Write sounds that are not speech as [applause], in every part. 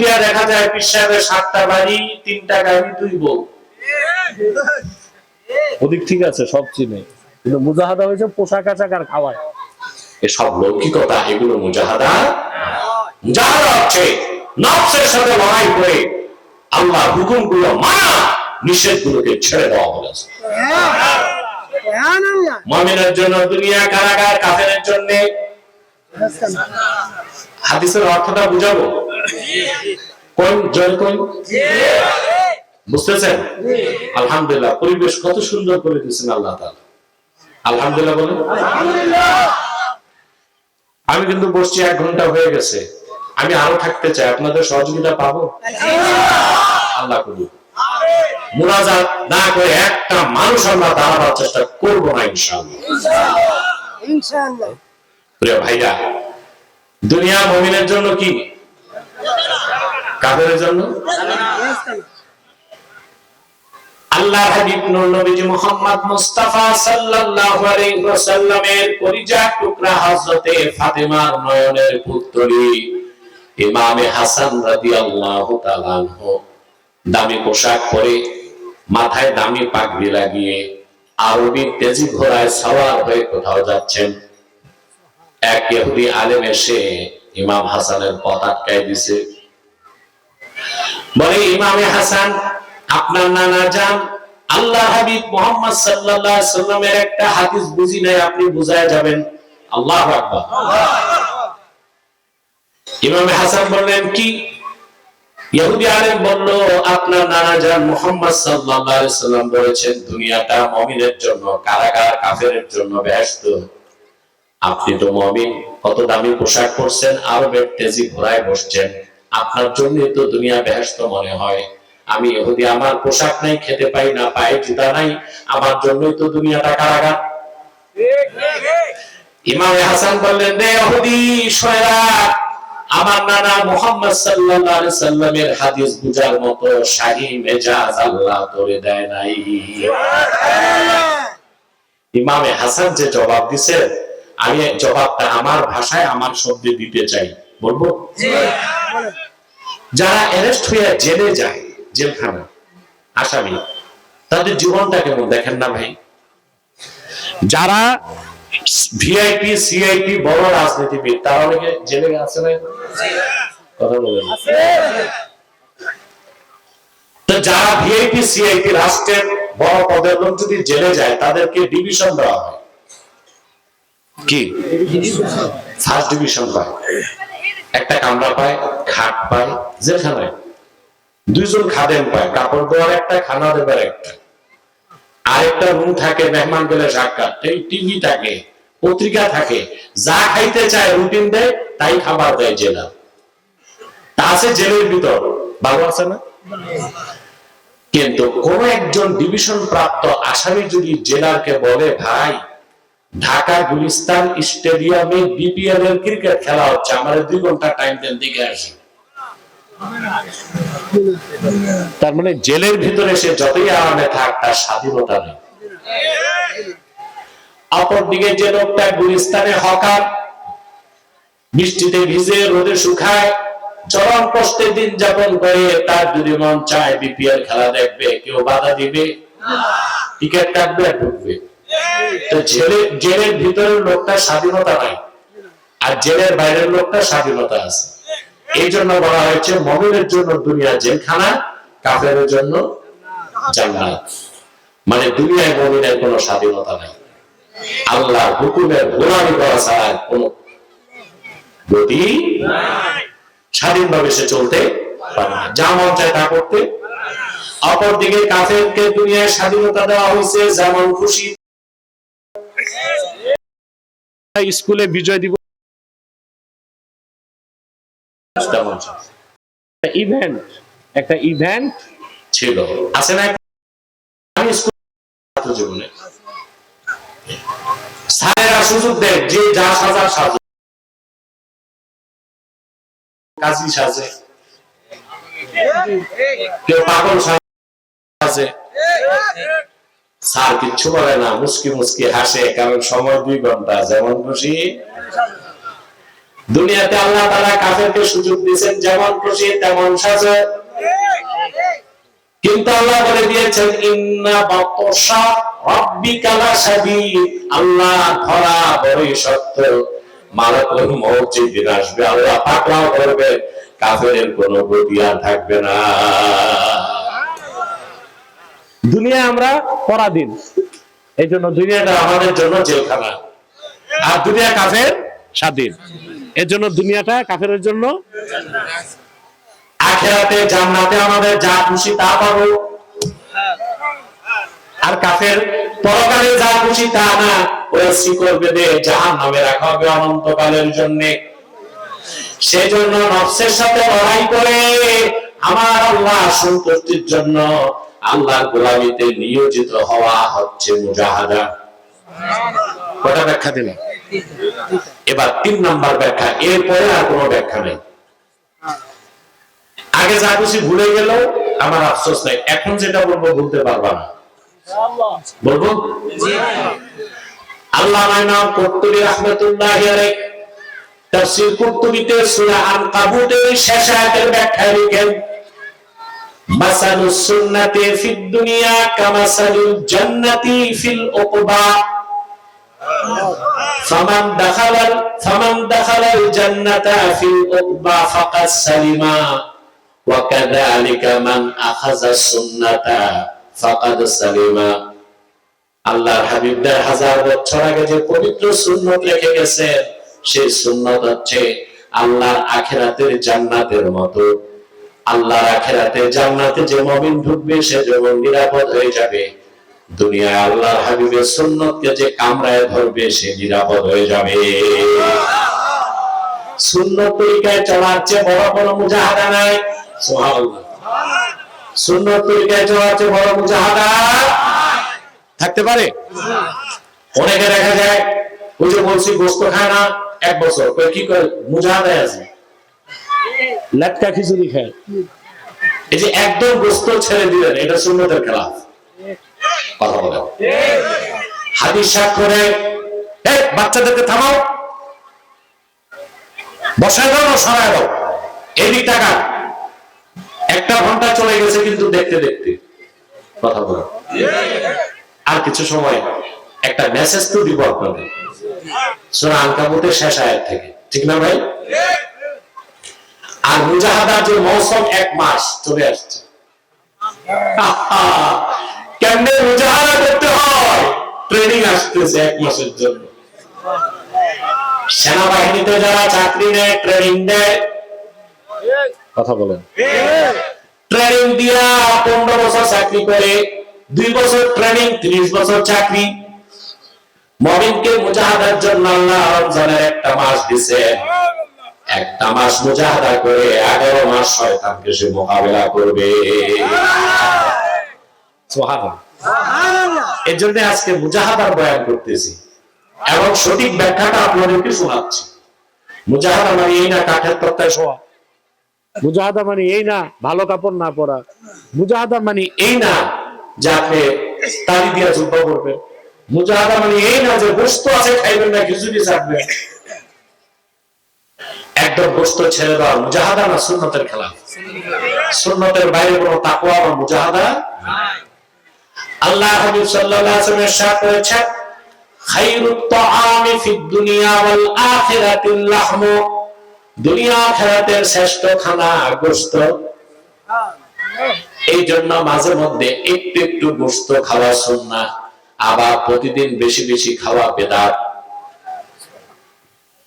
দিয়ে দেখা যায় পিস সাহেবের সাতটা বাড়ি তিনটা গাড়ি দুই বউ। ওদিক ঠিক আছে সব চিনে। কিন্তু মুজাহাদা হয়েছে পোশাক আশাক আর খাওয়ায়। এসব লৌকিকতা এগুলো মুজাহাদা মুজাহাদা হচ্ছে নফসের সাথে লড়াই করে আল্লাহ হুকুমগুলো মানা নিষেধ গুলোকে ছেড়ে দেওয়া সুবহানাল্লাহ মমিনের জন্য দুনিয়া কারাগার কাফেরের জন্য। হাদিসের অর্থটা বুঝাবো? কোন জয় কোন? বুঝতেছেন? আলহামদুলিল্লাহ পরিবেশ কত সুন্দর করে দিয়েছেন আল্লাহ তাআলা। আলহামদুলিল্লাহ বলে আমি কিন্তু বসছি এক ঘণ্টা হয়ে গেছে। আমি আরও থাকতে চাই আপনাদের সহযোগিতা পাবো? আল্লাহ করুন মুনাজাত না করে একটা মানুষ আমরা দাঁড়াবার চেষ্টা করব না ইনশাআল্লাহ। ইনশাআল্লাহ। প্রিয় ভাইরা দুনিয়া মমিনের জন্য কি? কাদের জন্য? আল্লাহ হাবিব নবীজি মুহাম্মদ মুস্তাফা সাল্লাল্লাহু আলাইহি ওয়াসাল্লামের পরিজাত টুকরা হযরতে ফাতেমার নয়নের পুত্রী ইমামে হাসান রাদিয়াল্লাহু তাআলা আনহু। দামি পোশাক পরে মাথায় দামি পাগড়ি লাগিয়ে আরবি তেজি ঘোড়ায় সওয়ার হয়ে কোথাও যাচ্ছেন। এক ইহুদি আলেম এসে ইমাম হাসানের পথ আটকায় দিছে। বলে, ইমামে হাসান, আপনার নানা যান আল্লাহ হাবিব মোহাম্মদ সাল্লাল্লাহু সাল্লামের একটা হাদিস বুঝি নাই, আপনি বুঝায় যাবেন। আল্লাহু আকবার। ইমামে হাসান বললেন, কি? ইহুদি আলেম বলল, আপনার নানা যান মোহাম্মদ সাল্লাল্লাহু আলাইহি সাল্লাম বলেছেন, দুনিয়াটা মুমিনের জন্য, কারাগার কাফেরের জন্য ব্যস্ত। আপনি তো মমিন কত দামি পোশাক পরছেন আরবের তেজি ঘোড়ায় বসছেন। আপনার জন্য তো দুনিয়া ব্যস্ত মনে হয়। আমি এহুদি আমার পোশাক নাই খেতে পাই না পায়ে জুতা নাই আমার জন্যই তো দুনিয়াটা কারাগার। ইমাম হাসান বললেন রে এহুদি শয়রা আমার নানা মোহাম্মদ সাল্লাল্লাহু আলাইহি সাল্লামের হাদিস বুঝার মতো শাহী মেজাজ আল্লাহ তোরে দেয় নাই। ইমামে হাসান যে জবাব দিছে আমি জবাবটা আমার ভাষায় আমার শব্দে দিতে চাই। বলব? যারা অ্যারেস্ট হয়ে জেলে যায় জেলখানা আসামি তাদের জীবনটা কেমন দেখেন না ভাই? যারা ভিআইপি সিআইপি বড় রাজনীতিবিদ তারা অনেকে জেলে আছে না? কথা বলেন। তো যারা ভিআইপি সিআইপি রাষ্ট্রের বড় পদের লোক যদি জেলে যায় তাদেরকে ডিভিশন দেওয়া হয়। কি? ফার্স্ট ডিভিশন পায়। একটা কামরা পায়, খাট পায় দুইজন খাদেম পায়, কাপড় দেওয়ার একটা, খানা দেবার একটা। আরেকটা রুম থাকে, মেহমান গেলে সাক্ষাৎ টিভি থাকে, পত্রিকা থাকে। যা খাইতে চায় রুটিন দেয়, তাই খাবার দেয় জেলা। তা আছে জেলের ভিতর। ভালো আছে না? কিন্তু কোন একজন ডিভিশন প্রাপ্ত আসামি যদি জেলারকে বলে, ভাই ঢাকা গুলিস্তান স্টেডিয়ামে বিপিএল এর ক্রিকেট খেলা হচ্ছে। আমাদের দুই ঘণ্টা টাইম দেন দিকে আসি। তার মানে জেলের ভিতরে সে যতই আরামে থাক, তার স্বাধীনতা নেই। অপরদিকে যে লোকটা গুলিস্তানে হকার, বৃষ্টিতে ভিজে রোদে শুকায়, চরম কষ্টে দিন যাপন করে, তার যদি মন চায় বিপিএল খেলা দেখবে, কেউ বাধা দিবে। টিকিট কাটবে ঢুকবে। তো জেলে জেলের ভিতরের লোকটা স্বাধীনতা নাই আর জেলের বাইরের লোকটা স্বাধীনতা আছে। এই জন্য বলা হয়েছে, মমিনের জন্য দুনিয়া জেলখানা কাফের জন্য জান্নাত। মানে দুনিয়ায় মমিনের কোনো স্বাধীনতা নাই। আল্লাহ হুকুমের গোলামি করা ছাড়া কোন গতি স্বাধীনভাবে সে চলতে পারে না। যা মন চায় তা করতে। অপরদিকে কাফেরকে দুনিয়ায় স্বাধীনতা দেওয়া হয়েছে, যেমন খুশি স্কুলে বিজয় দিবস ইভেন্ট একটা ইভেন্ট ছিল। আছে না আমি ছাত্র জীবনে। স্যারেরা সুযোগ দেয়, যে যা সাজা সাজে। কাজী সাজে। কেউ পাগল সাজে। স্যার কিচ্ছু বলে না মুসকি মুসকি হাসে, কারণ সময় দুই ঘণ্টা, যেমন খুশি। দুনিয়াতে আল্লাহ তারা কাফেরকে সুযোগ দিয়েছেন, যেমন খুশি, তেমন সাজে। কিন্তু আল্লাহ বলে দিয়েছেন, ইন্না বাতশা রাব্বিকা লাশাদীদ আল্লাহ ধরা বড়ই সত্য। মালাকুল মউত যেদিন আসবে, আল্লাহ পাকড়াও করবে। কাফেরের কোনো গতি আর থাকবে না। দুনিয়া আমরা পরাধীন। এই জন্য দুনিয়া দুনিয়াটা আমাদের জন্য জেলখানা। আর দুনিয়া কাফের স্বাধীন। এর জন্য দুনিয়াটা কাফেরের জন্য আখেরাতে, জান্নাতে আমাদের যা খুশি তা পাবো। আর কাফের পরকালে যা খুশি তা না, ওই শিকড় বেঁধে জাহান নামে রাখা হবে অনন্তকালের জন্য। সেজন্য নফসের সাথে লড়াই করে আমার আল্লাহ সন্তুষ্টির জন্য আল্লাহর গোলামিতে নিয়োজিত হওয়া হচ্ছে মুজাহাদা। কটা ব্যাখ্যা দিলাম? এবার তিন নাম্বার ব্যাখ্যা, এরপরে আর কোনো ব্যাখ্যা নেই। আগে যা খুশি ভুলে গেল আমার আফসোস নাই। এখন যেটা বলব, ভুলতে পারবা না। বলব? আল্লাহ নাম কর্তুবী রহমতুল্লাহ তাফসীর কুরতুবীতে সূরা আনকাবুতের শেষ আয়াতের ব্যাখ্যায় লিখেন মাসালুস সুন্নাতি ফিদ দুনিয়া কামাসালিল ফিল উকবা। ফামান দাখালাল ফামান দাখালাল জান্নাতা ফিল উকবা ফাকাদ সালিমা। ওয়া কাযালিকা মান আখাযা সুন্নাতা ফাকাদ সালিমা। আল্লাহর হাবিবদের হাজার বছর আগে যে পবিত্র সুন্নত রেখে গেছে সেই সুন্নত হচ্ছে আল্লাহর আখেরাতের জান্নাতের মতো। আল্লাহর আখেরাতে জান্নাতে যে মমিন ঢুকবে, সে যেমন নিরাপদ হয়ে যাবে। দুনিয়ায় আল্লাহর হাবিবের সুন্নতকে যে কামড়ায় ধরবে, সে নিরাপদ হয়ে যাবে। চলার চেয়ে বড় মুজাহাদা নাই। চলার চেয়ে বড় মুজাহাদা থাকতে পারে? অনেকে দেখা যায়, ওই যে বলছি গোস্ত খায় না, এক বছর। কি করে মুজাহাদায় আছে। লেটকা খিচুড়ি খায়। এই যে একদম গোস্ত ছেড়ে দিলেন, এটা সুন্নতের কথা স্বাক্ষরে এই বাচ্চাদেরকে থামাও। দাও না দাও। এদিক টাকা একটা ঘণ্টা চলে গেছে কিন্তু দেখতে দেখতে। কথা বলেন। আর কিছু সময়, একটা মেসেজ তো দিব আপনাদের। সোনা আনকাবুতের শেষ আয়াত থেকে। ঠিক না ভাই? আর মুজাহাদার যে মৌসুম এক মাস চলে আসছে। [laughs] কেমনে মুজাহাদা করতে হয়? ট্রেনিং আসতেছে এক মাসের জন্য। সেনাবাহিনীতে যারা চাকরি নেয় ট্রেনিং দেয়, কথা বলেন। ট্রেনিং দিয়া পনেরো বছর চাকরি করে, দুই বছর ট্রেনিং ত্রিশ বছর চাকরি। মমিনকে মুজাহাদার জন্য আল্লাহ রমজানের একটা মাস দিছে। একটা মাস মুজাহাদা করে এগারো মাস শয়তানকে সে মোকাবেলা করবে। এর জন্য আজকে মুজাহাদার বয়ান করতেছি। এবং সঠিক ব্যাখ্যাটা আপনাদেরকে শোনাচ্ছি। মুজাহাদা মানে এই না কাঠের তক্তায় শোয়া। মুজাহাদা মানে এই না ভালো কাপড় না পরা। মুজাহাদা মানে এই না যে আপনি তালি দিয়া জুব্বা করবেন মুজাহাদা মানে এই না যে গোস্ত আছে খাইবেন না খিচুড়ি চাটবেন একদম ছেড়ে মুজাহাদা না সুন্নতের খেলা? সুন্নতের বাইরে কোনো তাকওয়া বা মুজাহাদা শ্রেষ্ঠ খানা গোস্ত। এই জন্য মাঝে মধ্যে একটু একটু গোস্ত খাওয়া সুন্নাহ, আবার প্রতিদিন বেশি বেশি খাওয়া বেদাত।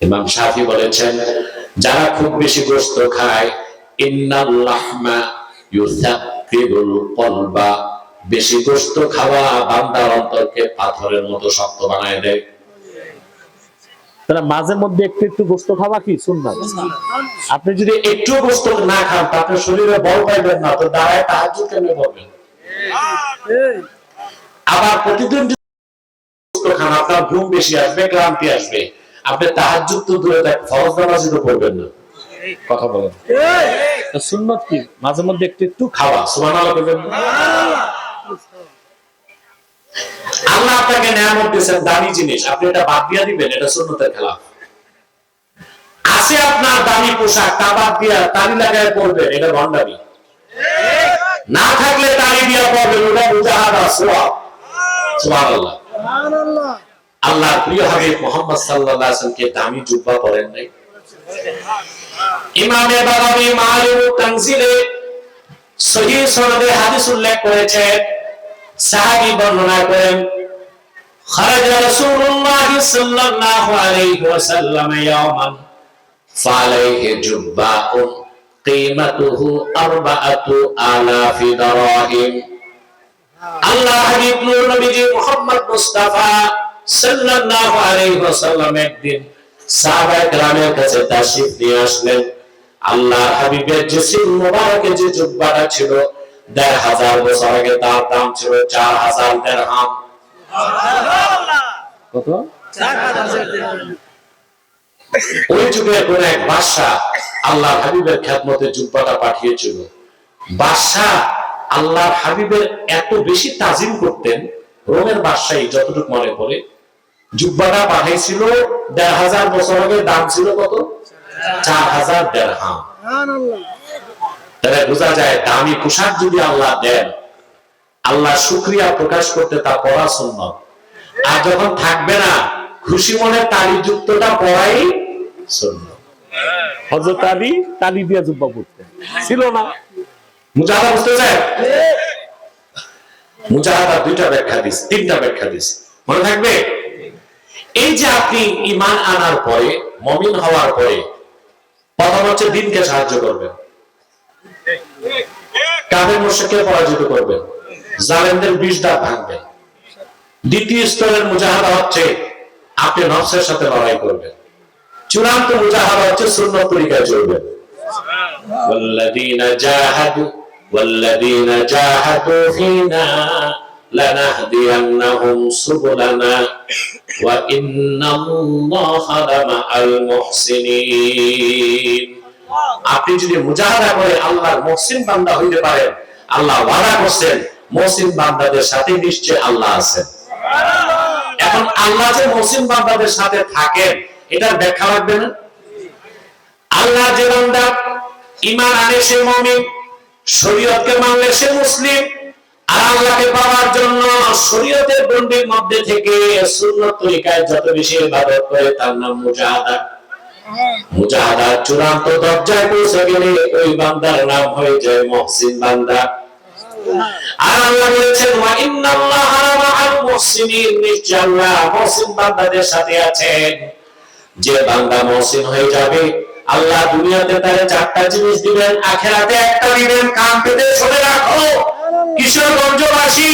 ইমাম শাফি বলেছেন যারা খুব বেশি গোস্ত খায় কলবা। বেশি গোস্ত খাওয়া বান্দার অন্তরকে পাথরের মতো শক্ত বানায় দেয়। তাহলে মাঝে মধ্যে একটু একটু গোস্ত খাওয়া কি সুন্নাত? আপনি যদি একটু গোস্ত না খান তা আপনার শরীরে বল পাইবেন না তো দাঁড়ায় তাহাজ্জুদ কেমনে করবেন? আবার প্রতিদিন গোস্ত খান আপনার ঘুম বেশি আসবে ক্লান্তি আসবে। আপনি তাহাজ্জুদ তো দূরে থাক ফরজ নামাজই তো করবেন না। কথা বলেন। তা সুন্নত কি? মাঝে মধ্যে একটু একটু খাওয়া। সুবহানাল্লাহ করবেন না? আল্লাহ আপনাকে নিয়ামত দিয়েছেন দামি জিনিস। আপনি এটা বাদ দিয়ে দিবেন এটা সুন্নতের খেলা। আজ আছে আপনার দামি পোশাক কাবাব দিয়া তালি লাগায় পড়বেন এটা ভণ্ডামি। না থাকলে তালি দিয়া পড়বেন ওটা মুজাহাদা সুবহানাল্লাহ। সুবহানাল্লাহ আল্লাহর প্রিয় হাবিব মোহাম্মদ সাল্লাল্লাহু আলাইহি ওয়াসাল্লামকে দামি জুব্বা পরেন নাই ইমামে বাগাবী মালিম তানজিলে সহিহ সনদে হাদিস উল্লেখ করেছেন সাহাবী বর্ণনা করেন خرج رسول الله صلى الله عليه وسلم يوما فعليه جباء قيمته أربعة آلاف دراهم আল্লাহ হাবিব নূর নবীজি মুহাম্মদ মুস্তাফা সাল্লাল্লাহু আলাইহি ওয়াসাল্লাম একদিন সাহাবায়ে কেরামের কাছে তাশরীফ নিয়ে আসলেন। আল্লাহ হাবিবের জিসিম মুবারকে যে জুব্বাটা ছিল দেড় হাজার বছর আগে তার দাম ছিল চার হাজার দেড়হাম। কত? ওই যুগের কোন এক বাদশাহ আল্লাহ হাবিবের খ্যাতমতে জুব্বাটা পাঠিয়েছিল। বাদশাহ আল্লাহ হাবিবের এত বেশি তাজিম করতেন রোমের বাদশাহী যতটুকু মনে পড়ে জুব্বাটা পাঠিয়েছিল দেড় হাজার বছর আগে দাম ছিল কত? চার হাজার দেড় হাম তাহলে বোঝা যায় দামি পোশাক যদি আল্লাহ দেন আল্লাহ শুক্রিয়া প্রকাশ করতে তা পড়া সুন্নত। আর যখন থাকবে না খুশি মনে তালি যুক্তটা পড়াই সুন্নত। আলী তালি দিয়া জুব্বা পড়তেন ছিল না। মুজাহাদা বুঝতে চায়? মুজাহাদা দুইটা ব্যাখ্যা দিস তিনটা ব্যাখ্যা দিস। মনে থাকবে? এই যে আপনি ইমান আনার পরে মমিন হওয়ার পরে প্রথম হচ্ছে দিনকে সাহায্য করবেন কাদের মোর্শেদকে পরাজিত করবেন জালেমদের বিষ দাঁত ভাঙবেন দ্বিতীয় স্তরের মুজাহাদা হচ্ছে আপনি নফসের সাথে লড়াই করবেন চূড়ান্ত মুজাহাদা হচ্ছে সুন্নত তরিকায় চলবেন والذين جاهدوا والذين جاهدوا فينا لنهدينهم سبلنا وإن الله لمع المحسنين আপনি যদি মুজাহাদা করে আল্লাহর মহসিন বান্দা হইতে পারেন আল্লাহ ওয়াদা করছেন মহসিন বান্দাদের সাথে নিশ্চয় আল্লাহ আছেন এখন আল্লাহ যে মহসিন বান্দাদের সাথে থাকেন এটার ব্যাখ্যা লাগবে না আল্লাহ যে বান্দা ইমান আনে সে মমিন শরীয়তকে মানলে সে মুসলিম সাথে আছেন। যে বান্দা মহসিন হয়ে যাবে, আল্লাহ দুনিয়াতে তারে চারটা জিনিস দিবেন, আখেরাতে একটা দিবেন, কান পেতে শুনে রাখো। কিশোরগঞ্জবাসী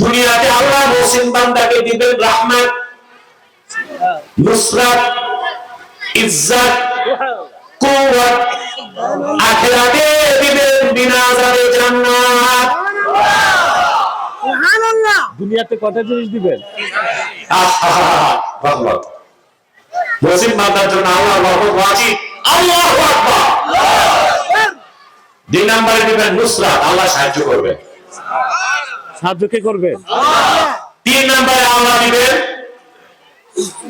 দুনিয়াতে আল্লাহ মহসিন বান্দাকে দিবেন রাহমাত নুসরাত ইজ্জত কুওয়াত আখেরাতে দিবেন বিনা আযাবে জান্নাত। সুবহানাল্লাহ। দুনিয়াতে কটা জিনিস দিবেন? রহমত বান্দার জন্য আল্লাহ ওয়াজিব আল্লাহু আকবার। দুই নম্বরে দিবেন নুসরাত আল্লাহ সাহায্য করবেন সাহায্য কে করবেন তিন নম্বরে আল্লাহ দিবেন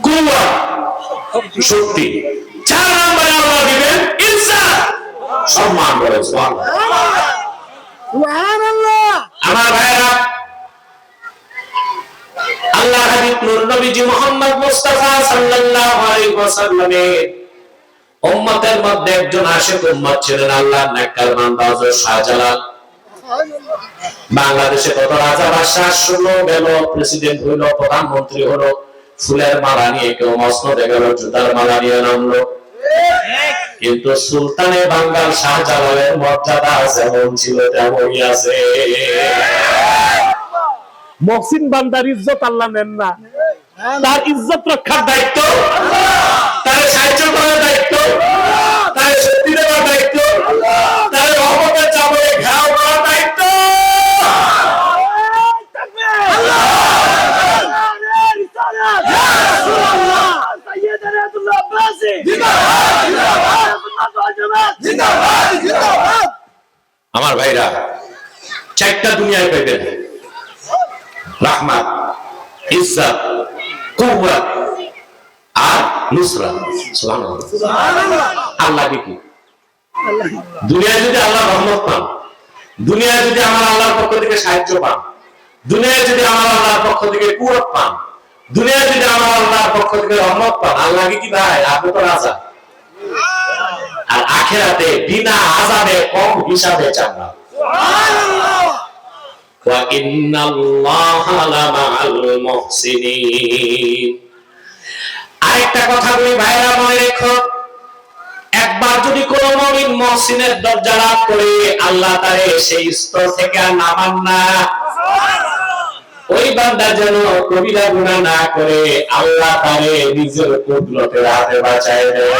কুওয়াত শক্তি। চার নম্বরে আল্লাহ দিবেন ইজ্জত সম্মান করে সুবহানাল্লাহ। আমার ভাইরা আল্লাহ হাবিব নূর নবীজি মোহাম্মদ মুস্তাফা সাল্লাল্লাহু আলাইহি ওয়াসাল্লামের উম্মতের মধ্যে একজন আশিক উম্মত ছিলেন আল্লাহর নেককার বান্দা হযরত শাহজালাল। বাংলাদেশে কত রাজা বাদশাহ শুনো গেল প্রেসিডেন্ট হইল, প্রধানমন্ত্রী হলো, ফুলের মালা নিয়ে কেউ মসনদে গেল, জুতার মালা নিয়ে নামলো। কিন্তু সুলতানে বাঙ্গাল শাহজালালের মর্যাদা যেমন ছিল, তেমনই আছে। মহসিন বান্দার ইজ্জত আল্লাহ নেন না। তার ইজ্জত রক্ষার দায়িত্ব। তার সাহায্য করার দায়িত্ব তার শক্তি দেওয়ার দায়িত্ব তার রহমতের চাপে ঘেরাও করার দায়িত্ব আমার ভাইরা চারটা দুনিয়ায় পাইবেন রাহমাত ইজ্জত আর নুসরা আল্লাহকে কি দুনিয়ায় যদি আল্লাহ রহমত পান, দুনিয়ায় যদি আমার আল্লাহর পক্ষ থেকে সাহায্য পান, দুনিয়ায় যদি আমার আল্লাহর পক্ষ থেকে কুরত পান, দুনিয়ায় যদি আমার আল্লাহর পক্ষ থেকে রহমত পান আল্লাহকে কি ভাই, আপনি তো রাজা। আর আখেরাতে বিনা আজাবে কম হিসাবে চান না। وَإِنَّ اللَّهَ لَمَعَ الْمُحْسِنِينَ আরেকটা কথা বলি ভাইরা মনে রেখো একবার যদি কোন মমিন মহসিনের দরজা লাভ করে আল্লাহ তারে সেই স্তর থেকে আর নামান না ওই বান্দা যেন কবিরা গুণা না করে আল্লাহ তারে নিজের কুদরতের হাতে বাঁচায় দেয়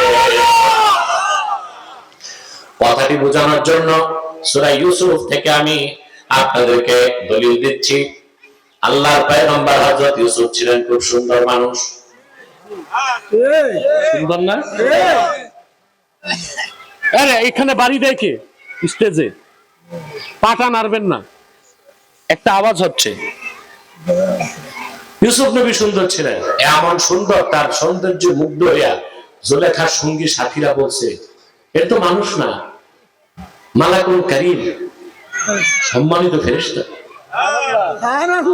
কথাটি বোঝানোর জন্য সূরা ইউসুফ থেকে আমি আপনাদেরকে দলিল দিচ্ছি। আল্লাহর পয়গম্বর হযরত ইউসুফ ছিলেন খুব সুন্দর মানুষ। সুন্দর না? আরে এখানে বাড়ি দেখে, স্টেজে। পাটা নাড়বেন না। একটা আওয়াজ হচ্ছে। ইউসুফ নবী সুন্দর ছিলেন। এমন সুন্দর তার সৌন্দর্য মুগ্ধ হইয়া জুলেখার সঙ্গী সাথীরা বলছে এর তো মানুষ না। মালাকুল করিম সম্মানিত ফেরেস্তা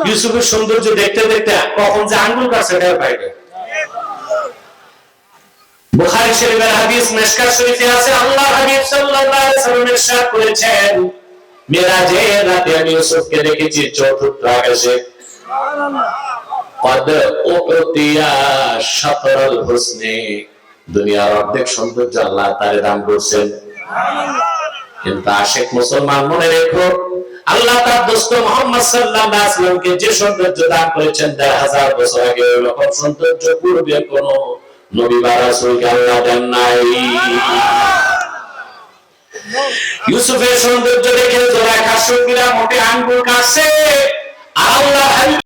ইউসুফের সৌন্দর্য দেখতে দেখতে কখন যে আঙ্গুল কাছে টের পাইবে বুখারী শরীফের হাদিস মেশকাত শরীফে আছে আল্লাহ হাবিব সাল্লাল্লাহু আলাইহি ওয়াসাল্লাম ইরশাদ করেছেন মিরাজে রাতে আমি ইউসুফকে দেখেছি চতুর্থ আকাশে। দুনিয়ার অর্ধেক সৌন্দর্য আল্লাহ তারে দান করছেন। কিন্তু আশেক মুসলমান মনে রেখো, আল্লাহ তার দোস্ত মোহাম্মদ সাল্লাল্লাহু আলাইহি ওয়াসাল্লামকে যে সৌন্দর্য দান করেছেন দেড় হাজার বছর আগে, ওই রকম সৌন্দর্য পূর্বে কোন নবী বা রাসূলকে আল্লাহ দেন নাই। ইউসুফের সৌন্দর্য দেখে মোটে আঙ্গুল কাটছে